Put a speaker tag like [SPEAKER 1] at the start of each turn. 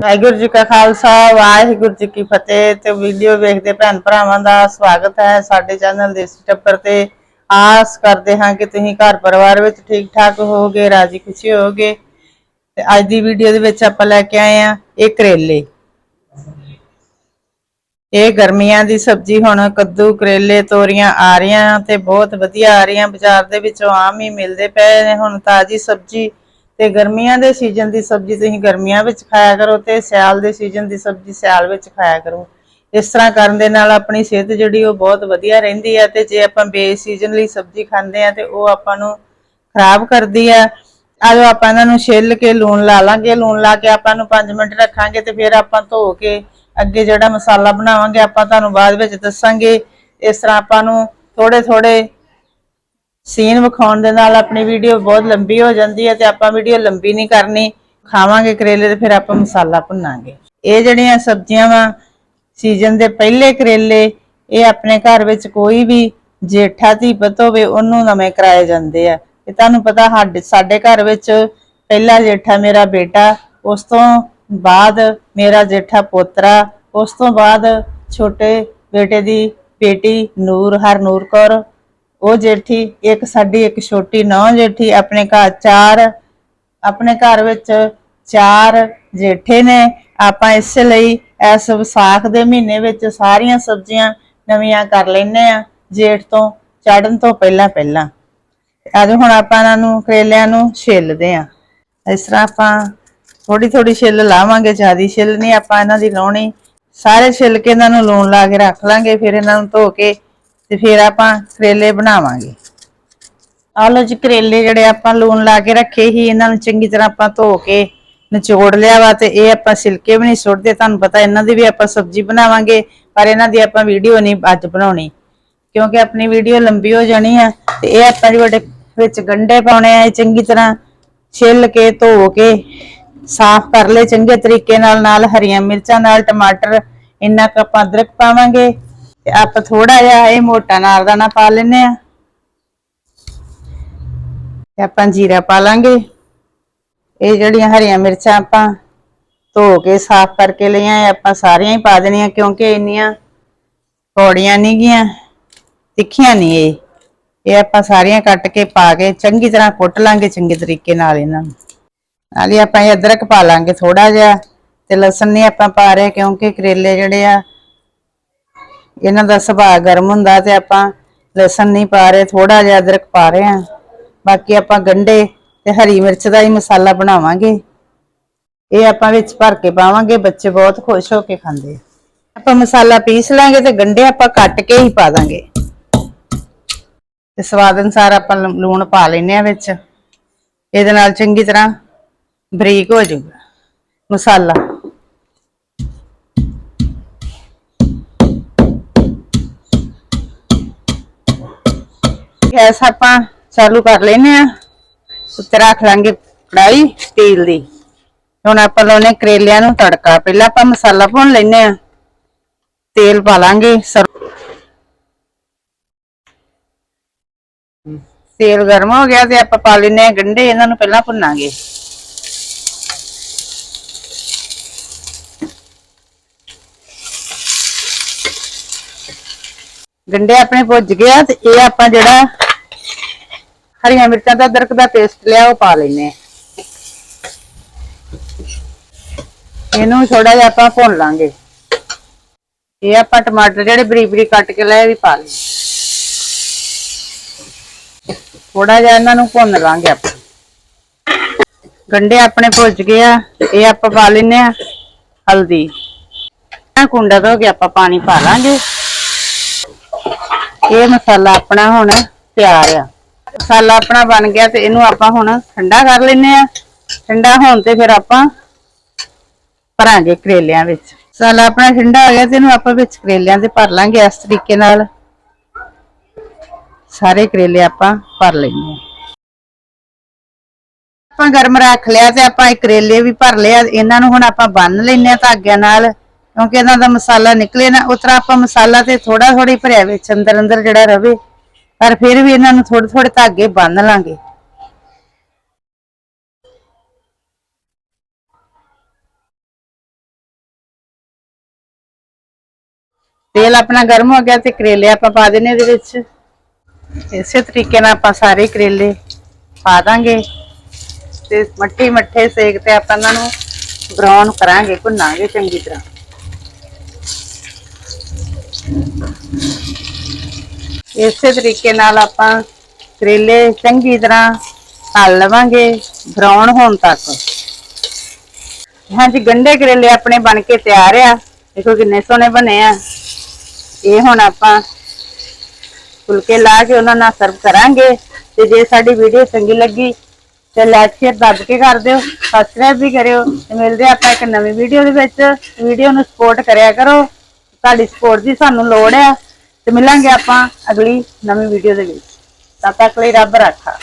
[SPEAKER 1] ਵਾਹਿਗੁਰੂ ਜੀ ਕਾ ਖਾਲਸਾ, ਵਾਹਿਗੁਰੂ ਜੀ ਕੀ ਫਤਿਹ ਤੇ ਵੀਡੀਓ ਵੇਖਦੇ ਭੈਣ ਭਰਾਵਾਂ ਦਾ ਸਵਾਗਤ ਹੈ ਸਾਡੇ ਚੈਨਲ ਦੇਸੀ ਟੱਪਰ ਤੇ। ਆਸ ਕਰਦੇ ਹਾਂ ਕਿ ਤੁਸੀਂ ਘਰ ਪਰਿਵਾਰ ਵਿੱਚ ਠੀਕ ਠਾਕ ਹੋਵੋਗੇ, ਰਾਜੀ ਖੁਸ਼ੀ ਹੋਵੋਗੇ। ਤੇ ਅੱਜ ਦੀ ਵੀਡੀਓ ਦੇ ਵਿੱਚ ਆਪਾਂ ਲੈ ਕੇ ਆਏ ਆ ਇਹ ਕਰੇਲੇ। ਇਹ ਗਰਮੀਆਂ ਦੀ ਸਬਜ਼ੀ ਹੁਣ ਕੱਦੂ ਕਰੇਲੇ ਤੋਰੀਆਂ ਆ ਰਹੀਆਂ ਤੇ ਬਹੁਤ ਵਧੀਆ ਆ ਰਹੀਆਂ, ਬਾਜ਼ਾਰ ਦੇ ਵਿੱਚੋਂ ਆਮ ਹੀ ਮਿਲਦੇ ਪਏ ਹੁਣ ਤਾਜ਼ੀ ਸਬਜ਼ੀ ਤੇ ਗਰਮੀਆਂ ਦੇ ਸੀਜ਼ਨ ਦੀ ਸਬਜ਼ੀ ਤੁਸੀਂ ਗਰਮੀਆਂ ਵਿੱਚ ਖਾਇਆ ਕਰੋ ਤੇ ਸਿਆਲ ਦੇ ਸੀਜ਼ਨ ਦੀ ਸਬਜ਼ੀ ਸਿਆਲ ਵਿੱਚ ਖਾਇਆ ਕਰੋ। ਇਸ ਤਰ੍ਹਾਂ ਕਰਨ ਦੇ ਨਾਲ ਆਪਣੀ ਸਿਹਤ ਜਿਹੜੀ ਉਹ ਬਹੁਤ ਵਧੀਆ ਰਹਿੰਦੀ ਹੈ ਤੇ ਜੇ ਆਪਾਂ ਬੇ ਸੀਜ਼ਨਲੀ ਸਬਜ਼ੀ ਖਾਂਦੇ ਆ ਤੇ ਉਹ ਆਪਾਂ ਨੂੰ ਖਰਾਬ ਕਰਦੀ ਹੈ ਆਜੋ ਆਪਾਂ ਇਹਨਾਂ ਨੂੰ ਛਿੱਲ ਕੇ ਲੂਣ ਲਾ ਲਾਂਗੇ, ਲੂਣ ਲਾ ਕੇ ਆਪਾਂ ਨੂੰ 5 ਮਿੰਟ ਰੱਖਾਂਗੇ ਤੇ ਫਿਰ ਆਪਾਂ ਧੋ ਕੇ ਅੱਗੇ ਜਿਹੜਾ ਮਸਾਲਾ ਬਣਾਵਾਂਗੇ ਆਪਾਂ ਤੁਹਾਨੂੰ ਬਾਅਦ ਵਿੱਚ ਦੱਸਾਂਗੇ। ਇਸ ਤਰ੍ਹਾਂ ਆਪਾਂ ਨੂੰ ਥੋੜੇ ਥੋੜੇ ਸੀਨ ਵਿਖਾਉਣ ਦੇ ਨਾਲ ਆਪਣੀ ਵੀਡੀਓ ਬਹੁਤ ਲੰਬੀ ਹੋ ਜਾਂਦੀ ਹੈ ਤੇ ਆਪਾਂ ਵੀਡੀਓ ਲੰਬੀ ਨਹੀਂ ਕਰਨੀ। ਖਾਵਾਂਗੇ ਕਰੇਲੇ ਤੇ ਫਿਰ ਆਪਾਂ ਮਸਾਲਾ ਭੁੰਨਾਂਗੇ। ਇਹ ਜਿਹੜੀਆਂ ਸਬਜ਼ੀਆਂ ਵਾ ਸੀਜ਼ਨ ਦੇ ਪਹਿਲੇ ਕਰੇਲੇ, ਇਹ ਆਪਣੇ ਘਰ ਵਿੱਚ ਕੋਈ ਵੀ ਜੇਠਾ ਧੀਪਤ ਹੋਵੇ, ਉਹਨੂੰ ਨਵੇਂ ਕਰਾਏ ਜਾਂਦੇ ਆ। ਤੇ ਤੁਹਾਨੂੰ ਪਤਾ ਸਾਡੇ ਸਾਡੇ ਘਰ ਵਿੱਚ ਪਹਿਲਾ ਜੇਠਾ ਮੇਰਾ ਬੇਟਾ, ਉਸ ਤੋਂ ਬਾਅਦ ਮੇਰਾ ਜੇਠਾ ਪੋਤਰਾ, ਉਸ ਤੋਂ ਬਾਅਦ ਛੋਟੇ ਬੇਟੇ ਦੀ ਬੇਟੀ ਨੂਰ, ਹਰਨੂਰ ਕੌਰ ਉਹ ਜੇਠੀ, ਇੱਕ ਸਾਡੀ, ਇੱਕ ਛੋਟੀ ਨੌ ਜੇਠੀ, ਆਪਣੇ ਘਰ ਚਾਰ, ਆਪਣੇ ਘਰ ਵਿੱਚ ਚਾਰ ਜੇਠੇ ਨੇ। ਆਪਾਂ ਇਸ ਲਈ ਇਸ ਵਿਸਾਖ ਦੇ ਮਹੀਨੇ ਵਿੱਚ ਸਾਰੀਆਂ ਸਬਜ਼ੀਆਂ ਨਵੀਆਂ ਕਰ ਲੈਨੇ ਆ ਜੇਠ ਤੋਂ ਚੜਨ ਤੋਂ ਪਹਿਲਾਂ ਪਹਿਲਾਂ। ਅੱਜ ਹੁਣ ਆਪਾਂ ਇਹਨਾਂ ਨੂੰ, ਕਰੇਲਿਆਂ ਨੂੰ ਛਿੱਲਦੇ ਆ ਇਸ ਤਰ੍ਹਾਂ ਆਪਾਂ ਥੋੜੀ ਥੋੜੀ ਛਿੱਲ ਲਾਵਾਂਗੇ, ਜਿਆਦੀ ਛਿੱਲ ਨਹੀਂ ਆਪਾਂ ਇਹਨਾਂ ਦੀ ਲਾਉਣੀ। ਸਾਰੇ ਛਿੱਲ ਕੇ ਇਹਨਾਂ ਨੂੰ ਲੂਣ ਲਾ ਕੇ ਰੱਖ ਲਾਂਗੇ, ਫਿਰ ਇਹਨਾਂ ਨੂੰ ਧੋ ਕੇ ਤੇ ਫਿਰ ਆਪਾਂ ਕਰੇਲੇ ਬਣਾਵਾਂਗੇ। ਆਹ ਲੋ ਜੀ, ਕਰੇਲੇ ਜਿਹੜੇ ਆਪਾਂ ਲੂਣ ਲਾ ਕੇ ਰੱਖੇ ਸੀ, ਇਹਨਾਂ ਨੂੰ ਚੰਗੀ ਤਰ੍ਹਾਂ ਆਪਾਂ ਧੋ ਕੇ ਨਿਚੋੜ ਲਿਆ ਵਾ ਤੇ ਇਹ ਆਪਾਂ ਛਿਲਕੇ ਵੀ ਨਹੀਂ ਸੁੱਟਦੇ। ਤੁਹਾਨੂੰ ਪਤਾ ਇਹਨਾਂ ਦੀ ਵੀ ਆਪਾਂ ਸਬਜ਼ੀ ਬਣਾਵਾਂਗੇ, ਪਰ ਇਹਨਾਂ ਦੀ ਆਪਾਂ ਵੀਡੀਓ ਨਹੀਂ ਅੱਜ ਬਣਾਉਣੀ, ਕਿਉਂਕਿ ਆਪਣੀ ਵੀਡੀਓ ਲੰਬੀ ਹੋ ਜਾਣੀ ਆ ਤੇ ਇਹ ਆਪਾਂ ਜਿਹੜੇ ਵਿੱਚ ਗੰਡੇ ਪਾਉਣੇ ਆ, ਇਹ ਚੰਗੀ ਤਰ੍ਹਾਂ ਛਿੱਲ ਕੇ, ਧੋ ਕੇ, ਸਾਫ਼ ਕਰ ਲਏ, ਚੰਗੇ ਤਰੀਕੇ ਨਾਲ ਨਾਲ ਹਰੀਆਂ ਮਿਰਚਾਂ, ਨਾਲ ਟਮਾਟਰ, ਇੰਨਾ ਕੁ ਆਪਾਂ ਅਦਰਕ ਪਾਵਾਂਗੇ। ਤੇ ਆਪਾਂ ਥੋੜਾ ਜਿਹਾ ਇਹ ਮੋਟਾ ਨਾਰਦਾਨਾ ਪਾ ਲੈਨੇ ਆ ਤੇ ਆਪਾਂ ਜੀਰਾ ਪਾ ਲਾਂਗੇ। ਇਹ ਜਿਹੜੀਆਂ ਹਰੀਆਂ ਮਿਰਚਾਂ ਆਪਾਂ ਧੋ ਕੇ ਸਾਫ਼ ਕਰਕੇ ਲਈਆਂ ਆਪਾਂ ਸਾਰੀਆਂ ਹੀ ਪਾ ਦੇਣੀਆਂ ਕਿਉਂਕਿ ਇੰਨੀਆਂ ਕੌੜੀਆਂ ਨਹੀਂ ਗੀਆਂ, ਤਿੱਖੀਆਂ ਨਹੀਂ ਇਹ। ਇਹ ਆਪਾਂ ਸਾਰੀਆਂ ਕੱਟ ਕੇ ਪਾ ਕੇ ਚੰਗੀ ਤਰ੍ਹਾਂ ਕੁੱਟ ਲਾਂਗੇ ਚੰਗੇ ਤਰੀਕੇ ਨਾਲ ਇਹਨਾਂ ਨੂੰ। ਨਾਲੇ ਆਪਾਂ ਇਹ ਅਦਰਕ ਪਾ ਲਾਂਗੇ ਥੋੜਾ ਜਿਹਾ ਤੇ ਲਸਣ ਨਹੀਂ ਆਪਾਂ ਪਾ ਰਹੇ ਕਿਉਂਕਿ ਕਰੇਲੇ ਜਿਹੜੇ ਆ ਇਹਨਾਂ ਦਾ ਸੁਭਾਅ ਗਰਮ ਹੁੰਦਾ ਤੇ ਆਪਾਂ ਲਸਣ ਨਹੀਂ ਪਾ ਰਹੇ ਥੋੜਾ ਜਿਹਾ ਅਦਰਕ ਪਾ ਰਹੇ ਆ ਬਾਕੀ ਆਪਾਂ ਗੰਡੇ ਤੇ ਹਰੀ ਮਿਰਚ ਦਾ ਹੀ ਮਸਾਲਾ ਬਣਾਵਾਂਗੇ। ਇਹ ਆਪਾਂ ਵਿੱਚ ਭਰ ਕੇ ਪਾਵਾਂਗੇ, ਬੱਚੇ ਬਹੁਤ ਖੁਸ਼ ਹੋ ਕੇ ਖਾਂਦੇ ਆ। ਆਪਾਂ ਮਸਾਲਾ ਪੀਸ ਲਾਂਗੇ ਤੇ ਗੰਡੇ ਆਪਾਂ ਕੱਟ ਕੇ ਹੀ ਪਾ ਦਾਂਗੇ। ਤੇ ਸਵਾਦ ਅਨਸਾਰ ਆਪਾਂ ਲੂਣ ਪਾ ਲੈਨੇ ਆ ਵਿੱਚ। ਇਹਦੇ ਨਾਲ ਚੰਗੀ ਤਰ੍ਹਾਂ ਬਰੀਕ ਹੋ ਜਾਊਗਾ ਮਸਾਲਾ। ਗੈਸ ਆਪਾਂ ਚਾਲੂ ਕਰ ਲੈਨੇ ਆ। ਉੱਤੇ ਰੱਖ ਲਾਂਗੇ ਕੜਾਈ ਸਟੀਲ ਦੀ। ਹੁਣ ਆਪਾਂ ਲਾਉਨੇ ਕਰੇਲਿਆਂ ਨੂੰ ਤੜਕਾ। ਪਹਿਲਾਂ ਆਪਾਂ ਮਸਾਲਾ ਭੁੰਨ ਲੈਨੇ ਆ। ਤੇਲ ਪਾ ਲਾਂਗੇ। ਤੇਲ ਗਰਮ ਹੋ ਗਿਆ ਤੇ ਆਪਾਂ ਪਾ ਲੈਨੇ ਆ ਗੰਢੇ। ਇਹਨਾਂ ਨੂੰ ਪਹਿਲਾਂ ਭੁੰਨਾਂਗੇ। ਗੰਢੇ ਆਪਣੇ ਭੁੱਜ ਗਏ ਆ ਤੇ ਇਹ ਆਪਾਂ ਜਿਹੜਾ ਹਰੀਆਂ ਮਿਰਚਾਂ ਦਾ ਅਦਰਕ ਦਾ ਪੇਸਟ ਲਿਆ, ਉਹ ਪਾ ਲੈਨੇ ਆ ਇਹਨੂੰ ਥੋੜਾ ਜਿਹਾ ਆਪਾਂ ਭੁੰਨ ਲਾਂਗੇ। ਇਹ ਆਪਾਂ ਟਮਾਟਰ ਜਿਹੜੇ ਬਰੀਕ ਬਰੀਕ ਕੱਟ ਕੇ ਲਏ ਵੀ ਪਾ ਲਏ। ਥੋੜਾ ਜਿਹਾ ਇਹਨਾਂ ਨੂੰ ਭੁੰਨ ਲਾਂਗੇ ਆਪਾਂ। ਗੰਡੇ ਆਪਣੇ ਭੁੱਜ ਗਏ ਆ, ਇਹ ਆਪਾਂ ਪਾ ਲੈਨੇ ਆ ਹਲਦੀ। ਕੁੰਡਾ ਧੋ ਕੇ ਆਪਾਂ ਪਾਣੀ ਪਾ ਲਾਂਗੇ। ਇਹ ਮਸਾਲਾ ਆਪਣਾ ਹੁਣ ਤਿਆਰ ਆ। ਮਸਾਲਾ ਆਪਣਾ ਬਣ ਗਿਆ ਤੇ ਇਹਨੂੰ ਆਪਾਂ ਹੁਣ ਠੰਡਾ ਕਰ ਲੈਨੇ ਆ। ਠੰਡਾ ਹੋਣ ਤੇ ਫਿਰ ਆਪਾਂ ਭਰਾਂਗੇ ਕਰੇਲਿਆਂ ਵਿੱਚ। ਮਸਾਲਾ ਆਪਣਾ ਠੰਡਾ ਹੋ ਗਿਆ ਤੇ ਇਹਨੂੰ ਆਪਾਂ ਵਿੱਚ ਕਰੇਲਿਆਂ ਦੇ ਭਰ ਲਾਂਗੇ ਇਸ ਤਰੀਕੇ ਨਾਲ। ਸਾਰੇ ਕਰੇਲੇ ਆਪਾਂ ਭਰ ਲੈਣੇ ਆਪਾਂ ਗਰਮ ਰੱਖ ਲਿਆ ਤੇ ਆਪਾਂ ਇਹ ਕਰੇਲੇ ਵੀ ਭਰ ਲਿਆ ਇਹਨਾਂ ਨੂੰ ਹੁਣ ਆਪਾਂ ਬੰਨ ਲੈਨੇ ਆ ਧਾਗਿਆਂ ਨਾਲ। ਕਿਉਂਕਿ ਇਹਨਾਂ ਦਾ ਮਸਾਲਾ ਨਿਕਲੇ ਨਾ ਉਤਰਾ ਆਪਾਂ ਮਸਾਲਾ ਤੇ ਥੋੜਾ ਥੋੜੀ ਭਰਿਆ ਵਿੱਚ, ਅੰਦਰ ਅੰਦਰ ਜਿਹੜਾ ਰਵੇ, ਪਰ ਫਿਰ ਵੀ ਇਹਨਾਂ ਨੂੰ ਥੋੜੇ ਥੋੜੇ ਧਾਗੇ ਬੰਨ ਲਾਂਗੇ। ਤੇਲ ਆਪਣਾ ਗਰਮ ਹੋ ਗਿਆ ਤੇ ਕਰੇਲੇ ਆਪਾਂ ਪਾ ਦੇਣੇ ਇਹਦੇ ਵਿੱਚ। ਇਸੇ ਤਰੀਕੇ ਨਾਲ ਆਪਾਂ ਸਾਰੇ ਕਰੇਲੇ ਪਾ ਦਾਂਗੇ ਤੇ ਮੱਠੀ ਮੱਠੇ ਸੇਕ ਤੇ ਆਪਾਂ ਇਹਨਾਂ ਨੂੰ ਬ੍ਰਾਊਨ ਕਰਾਂਗੇ ਭੁੰਨਾਂਗੇ ਚੰਗੀ ਤਰ੍ਹਾਂ। ਇਸੇ ਤਰੀਕੇ ਨਾਲ ਆਪਾਂ ਕਰੇਲੇ ਚੰਗੀ ਤਰ੍ਹਾਂ ਤਲ ਲਵਾਂਗੇ ਬਰਾਉਨ ਹੋਣ ਤੱਕ। ਹਾਂਜੀ ਗੰਡੇ ਕਰੇਲੇ ਆਪਣੇ ਬਣ ਕੇ ਤਿਆਰ ਆ। ਦੇਖੋ ਕਿੰਨੇ ਸੋਹਣੇ ਬਣੇ ਆ। ਇਹ ਹੁਣ ਆਪਾਂ ਫੁਲਕੇ ਲਾ ਕੇ ਉਹਨਾਂ ਨਾਲ ਸਰਵ ਕਰਾਂਗੇ। ਤੇ ਜੇ ਸਾਡੀ ਵੀਡੀਓ ਚੰਗੀ ਲੱਗੀ, ਤੇ ਲਾਈਕ ਸ਼ੇਅਰ ਦੱਬ ਕੇ ਕਰ ਦਿਓ। ਸਬਸਕ੍ਰਾਈਬ ਵੀ ਕਰਿਓ। ਤੇ ਮਿਲਦੇ ਆਪਾਂ ਇੱਕ ਨਵੀਂ ਵੀਡੀਓ ਦੇ ਵਿੱਚ। ਵੀਡੀਓ ਨੂੰ ਸਪੋਰਟ ਕਰਿਆ ਕਰੋ। ਤੁਹਾਡੀ ਸਪੋਰਟ ਦੀ ਸਾਨੂੰ ਲੋੜ ਆ। ਤੇ ਮਿਲਾਂਗੇ ਆਪਾਂ ਅਗਲੀ ਨਵੀਂ ਵੀਡੀਓ ਦੇ ਵਿੱਚ। ਤਦ ਤੱਕ ਲਈ ਰੱਬ ਰਾਖਾ।